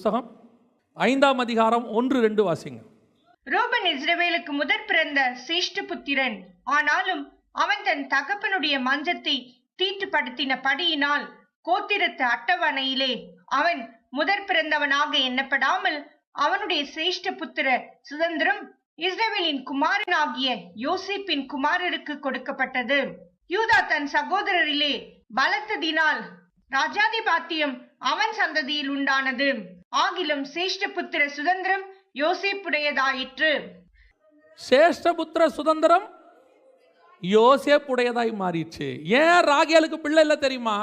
புஸ்தகம். ஐந்தாம் அதிகாரம் ஒன்று ரெண்டு வாசிங்க. ரூபன் இஸ்ரவேலுக்கு முதற் பிறந்த சிஷ்ட புத்திரன். ஆனாலும் அவன் தன் தகப்பனுடைய மஞ்சத்தை தீட்டுப்படுத்தின படியினால் கோத்திரத்து அட்டவணையிலே அவன் முதற் பிறந்தவனாக எண்ணப்படாமல் அவனுடைய சிரேஷ்ட புத்திர சுதந்திரம் இஸ்ரேவேலின் குமாரனாகிய யோசிப்பின் குமாரருக்கு கொடுக்கப்பட்டது. யூதா தன் சகோதரரிலே பலத்ததினால் ராஜாதிபாத்தியம் அவன் சந்ததியில் உண்டானது. ஆகிலும் சேஷ்டபுத்திர சுதந்திரம் யோசேப்புடையதாயிற்று. சேஷ்டபுத்திர சுதந்திரம் யோசேப்புடையதாய் மாறிடுச்சு ஏன் ராகேலுக்கு பிள்ளை இல்லை தெரியுமா?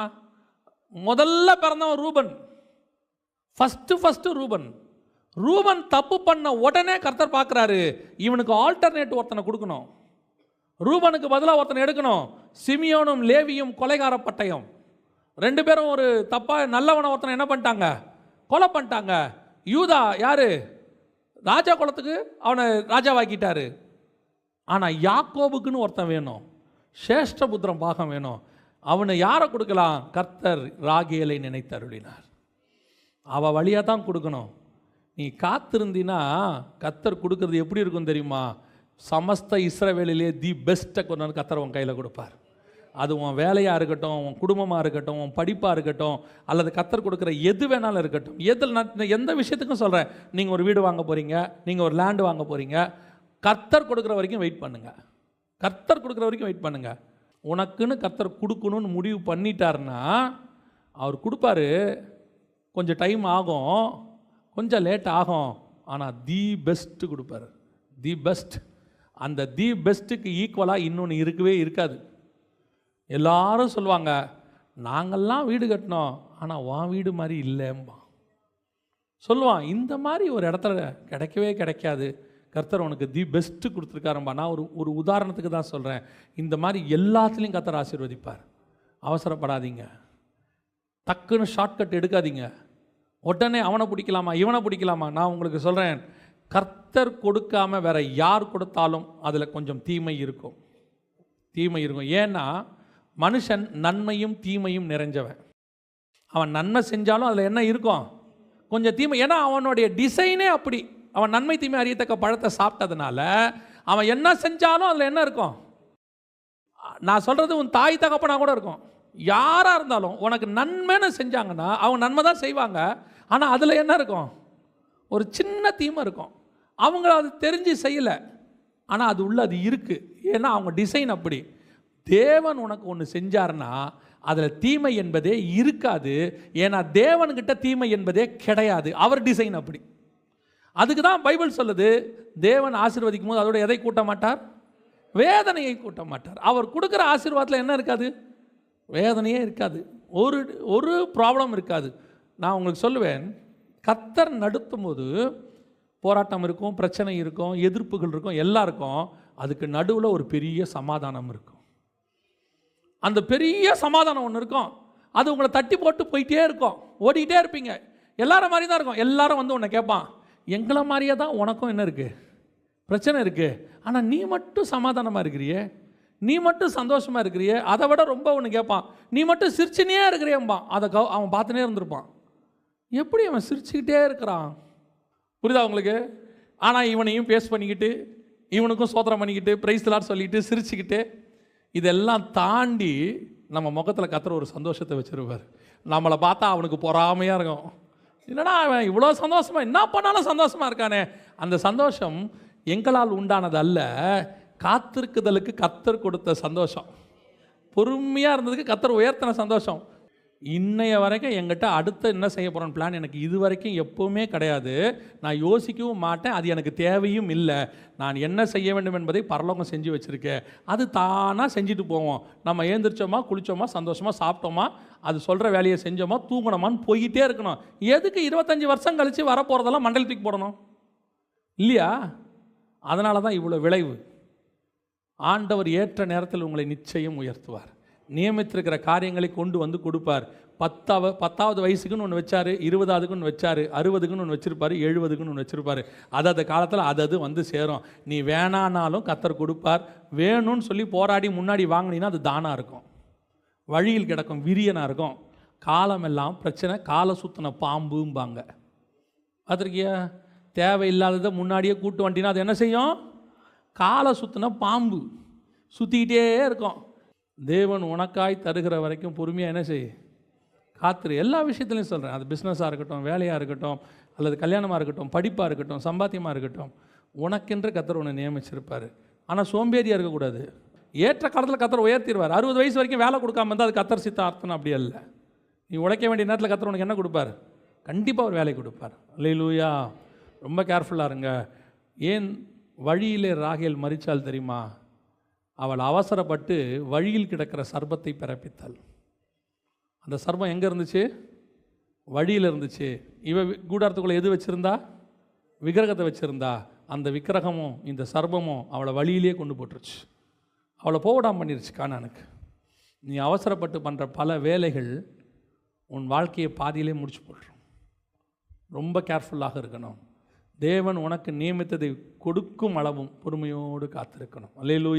முதல்ல பிறந்தவன் Reuben. First first Reuben. Reuben தப்பு பண்ண உடனே கர்த்தர் பார்க்குறாரு இவனுக்கு ஆல்டர்னேட் ஒருத்தனை கொடுக்கணும். ரூபனுக்கு பதிலாக ஒருத்தனை எடுக்கணும். சிமியோனும் லேவியும் கொலைகார பட்டயம். ரெண்டு பேரும் ஒரு தப்பாக நல்லவனை ஒருத்தனை என்ன பண்ணிட்டாங்க? கொலை பண்ணிட்டாங்க. யூதா யாரு? ராஜா குலத்துக்கு அவனை ராஜாவாக்கிட்டாரு. ஆனால் யாக்கோபுக்குன்னு ஒருத்தன் வேணும். சேஷ்டபுத்திரம் பாகம் வேணும். அவனை யாரை கொடுக்கலாம்? கர்த்தர் ராகேலை நினைத்தருளினார் அவள் வழியாக தான் கொடுக்கணும். நீ காத்திருந்தினா கர்த்தர் கொடுக்கறது எப்படி இருக்கும் தெரியுமா? சமஸ்த இஸ்ரவேலிலே தி பெஸ்ட்டை கொண்டு கத்தர் உன் கையில் கொடுப்பார். அது உன் வேலையாக இருக்கட்டும் உன் குடும்பமாக இருக்கட்டும் உன் படிப்பாக இருக்கட்டும் அல்லது கத்தர் கொடுக்குற எது வேணாலும் இருக்கட்டும். எதில் நான் எந்த விஷயத்துக்கும் சொல்கிறேன் நீங்கள் ஒரு வீடு வாங்க போகிறீங்க நீங்கள் ஒரு லேண்டு வாங்க போகிறீங்க கத்தர் கொடுக்குற வரைக்கும் வெயிட் பண்ணுங்கள் கர்த்தர் கொடுக்குற வரைக்கும் வெயிட் பண்ணுங்கள் உனக்குன்னு கர்த்தர் கொடுக்கணும்னு முடிவு பண்ணிட்டாருன்னா அவர் கொடுப்பாரு. கொஞ்சம் டைம் ஆகும் கொஞ்சம் லேட் ஆகும் ஆனால் தி பெஸ்ட்டு கொடுப்பாரு. தி பெஸ்ட் அந்த தி பெஸ்ட்டுக்கு ஈக்குவலாக இன்னொன்று இருக்கவே இருக்காது. எல்லாரும் சொல்லுவாங்க நாங்கள்லாம் வீடு கட்டினோம் ஆனால் உன் வீடு மாதிரி இல்லைம்பா சொல்லுவான் இந்த மாதிரி ஒரு இடத்துல கிடைக்கவே கிடைக்காது. கர்த்தர் உனக்கு தி பெஸ்ட்டு கொடுத்துருக்காரும்பா. நான் ஒரு ஒரு உதாரணத்துக்கு தான் சொல்கிறேன் இந்த மாதிரி எல்லாத்துலேயும் கர்த்தர் ஆசீர்வதிப்பார். அவசரப்படாதீங்க. டக்குன்னு ஷார்ட்கட் எடுக்காதீங்க. உடனே அவனை பிடிக்கலாமா இவனை பிடிக்கலாமா? நான் உங்களுக்கு சொல்கிறேன் கர்த்தர் கொடுக்காம வேற யார் கொடுத்தாலும் அதில் கொஞ்சம் தீமை இருக்கும். தீமை இருக்கும். ஏன்னா மனுஷன் நன்மையும் தீமையும் நிறைஞ்சவன். அவன் நன்மை செஞ்சாலும் அதில் என்ன இருக்கும்? கொஞ்சம் தீமை. ஏன்னா அவனுடைய டிசைனே அப்படி. அவன் நன்மை தீமை அறியத்தக்க பழத்தை சாப்பிட்டதுனால அவன் என்ன செஞ்சாலும் அதில் என்ன இருக்கும்? நான் சொல்கிறது உன் தாய் தகப்பனா கூட இருக்கும். யாராக இருந்தாலும் உனக்கு நன்மைன்னு செஞ்சாங்கன்னா அவங்க நன்மை தான் செய்வாங்க. ஆனால் அதில் என்ன இருக்கும்? ஒரு சின்ன தீமை இருக்கும். அவங்கள அது தெரிஞ்சு செய்யலை. ஆனால் அது உள்ள அது இருக்குது ஏன்னா அவங்க டிசைன் அப்படி. தேவன் உனக்கு ஒன்று செஞ்சார்னா அதில் தீமை என்பதே இருக்காது. ஏன்னா தேவன்கிட்ட தீமை என்பதே கிடையாது. அவர் டிசைன் அப்படி. அதுக்கு தான் பைபிள் சொல்லுது தேவன் ஆசீர்வதிக்கும் போது அதோட எதை கூட்ட மாட்டார்? வேதனையை கூட்ட மாட்டார். அவர் கொடுக்குற ஆசீர்வாதத்தில் என்ன இருக்காது? வேதனையே இருக்காது. ஒரு ஒரு ப்ராப்ளம் இருக்காது. நான் உங்களுக்கு சொல்லுவேன் கத்தர் நடத்தும் போது போராட்டம் இருக்கும் பிரச்சனை இருக்கும் எதிர்ப்புகள் இருக்கும் எல்லாருக்கும் அதுக்கு நடுவில் ஒரு பெரிய சமாதானம் இருக்கும். அந்த பெரிய சமாதானம் ஒன்று இருக்கும். அது உங்களை தட்டி போட்டு போயிட்டே இருக்கும். ஓடிக்கிட்டே இருப்பீங்க. எல்லாரும் மாதிரி தான் இருக்கும். எல்லாரும் வந்து உன்னை கேட்பான். எங்களை மாதிரியே தான் உனக்கும் என்ன இருக்குது பிரச்சனை இருக்குது ஆனால் நீ மட்டும் சமாதானமாக இருக்கிறியே. நீ மட்டும் சந்தோஷமாக இருக்கிறியே. அதை விட ரொம்ப ஒன்று கேட்பான். நீ மட்டும் சிரிச்சுனே இருக்கிறியம்பான். அதை க அவன் பார்த்துனே இருந்திருப்பான். எப்படி அவன் சிரிச்சுக்கிட்டே இருக்கிறான்? புரியுதா உங்களுக்கு? ஆனால் இவனையும் பேஸ் பண்ணிக்கிட்டு இவனுக்கும் சோத்திரம் பண்ணிக்கிட்டு பிரைஸ்லார் சொல்லிட்டு சிரிச்சுக்கிட்டு இதெல்லாம் தாண்டி நம்ம முகத்தில் கத்துற ஒரு சந்தோஷத்தை வச்சுருவார் நம்மளை பார்த்தா அவனுக்கு பொறாமையாக இருக்கும். என்னடா அவன் இவ்வளோ சந்தோஷமாக என்ன பண்ணாலும் சந்தோஷமாக இருக்கானே? அந்த சந்தோஷம் எங்களால் உண்டானது அல்ல. காத்திருக்குதலுக்கு கத்தர் கொடுத்த சந்தோஷம். பொறுமையாக இருந்ததுக்கு கத்தர் உயர்த்தின சந்தோஷம். இன்னைய வரைக்கும் எங்கிட்ட அடுத்த என்ன செய்ய போகிறோம் பிளான் எனக்கு இது வரைக்கும் எப்பவுமே கிடையாது. நான் யோசிக்கவும் மாட்டேன். அது எனக்கு தேவையும் இல்லை. நான் என்ன செய்ய வேண்டும் என்பதை பரலோகம் செஞ்சு வச்சுருக்கேன் அது தானாக செஞ்சுட்டு போவோம். நம்ம ஏந்திரிச்சோமா குளித்தோமா சந்தோஷமாக சாப்பிட்டோமா அது சொல்கிற வேலையை செஞ்சோமா தூங்கணுமான்னு போய்கிட்டே இருக்கணும். எதுக்கு இருபத்தஞ்சி வருஷம் கழித்து வரப்போகிறதெல்லாம் மண்டல் தூக்கி போடணும்? இல்லையா? அதனால தான் இவ்வளோ விளைவு. ஆண்டவர் ஏற்ற நேரத்தில் உங்களை நிச்சயம் உயர்த்துவார். நியமித்திருக்கிற காரியங்களை கொண்டு வந்து கொடுப்பார். பத்தாவது பத்தாவது வயசுக்குன்னு ஒன்று வச்சாரு இருபதாவதுக்குன்னு ஒன்று வச்சாரு அறுபதுக்குன்னு ஒன்று வச்சிருப்பாரு எழுபதுக்குன்னு ஒன்று வச்சிருப்பாரு. அது அந்த காலத்தில் அது அது வந்து சேரும். நீ வேணானாலும் கத்தர் கொடுப்பார். வேணும்னு சொல்லி போராடி முன்னாடி வாங்கினீங்கன்னா அது தானாக இருக்கும். வழியில் கிடக்கும் விரியனாக இருக்கும். காலமெல்லாம் பிரச்சனை காலை சுத்தின பாம்பும்பாங்க. பார்த்துருக்கியா? தேவையில்லாததை முன்னாடியே கூட்டு வண்டினா அது என்ன செய்யும்? காலை சுற்றின பாம்பு சுற்றிக்கிட்டே இருக்கும். தேவன் உனக்காய் தருகிற வரைக்கும் பொறுமையாக என்ன செய்? காத்துரு. எல்லா விஷயத்துலையும் சொல்கிறேன் அது பிஸ்னஸாக இருக்கட்டும் வேலையாக இருக்கட்டும் அல்லது கல்யாணமாக இருக்கட்டும் படிப்பாக இருக்கட்டும் சம்பாத்தியமாக இருக்கட்டும் உனக்கென்று கத்தர் உன்னை நியமிச்சிருப்பார். ஆனால் சோம்பேறியாக இருக்கக்கூடாது. ஏற்ற காலத்தில் கத்தர் உயர்த்திடுவார். அறுபது வயசு வரைக்கும் வேலை கொடுக்காம இருந்தால் அது கத்தர் சித்தார்த்தம் அப்படி அல்ல. நீ உழைக்க வேண்டிய நேரத்தில் கத்தர் உனக்கு என்ன கொடுப்பார்? கண்டிப்பாக ஒரு வேலை கொடுப்பார். லூயா ரொம்ப கேர்ஃபுல்லாக இருங்க. ஏன் வழியிலே ராகேல் மறிச்சால் தெரியுமா? அவள் அவசரப்பட்டு வழியில் கிடக்கிற சர்பத்தை பிறப்பித்தாள். அந்த சர்பம் எங்கே இருந்துச்சு? வழியில் இருந்துச்சு. இவ கூடாரத்துக்குள்ளே எது வச்சுருந்தா? விக்கிரகத்தை வச்சுருந்தா. அந்த விக்கிரகமும் இந்த சர்பமும் அவளை வழியிலே கொண்டு போட்டுருச்சு. அவளை போவிடாம பண்ணிருச்சு காணானுக்கு நீ அவசரப்பட்டு பண்ணுற பல வேலைகள் உன் வாழ்க்கையை பாதியிலே முடிச்சு போட்டுரும். ரொம்ப கேர்ஃபுல்லாக இருக்கணும். தேவன் உனக்கு நியமித்ததை கொடுக்கும் அளவும் பொறுமையோடு காத்திருக்கணும். அல்லேலூயா.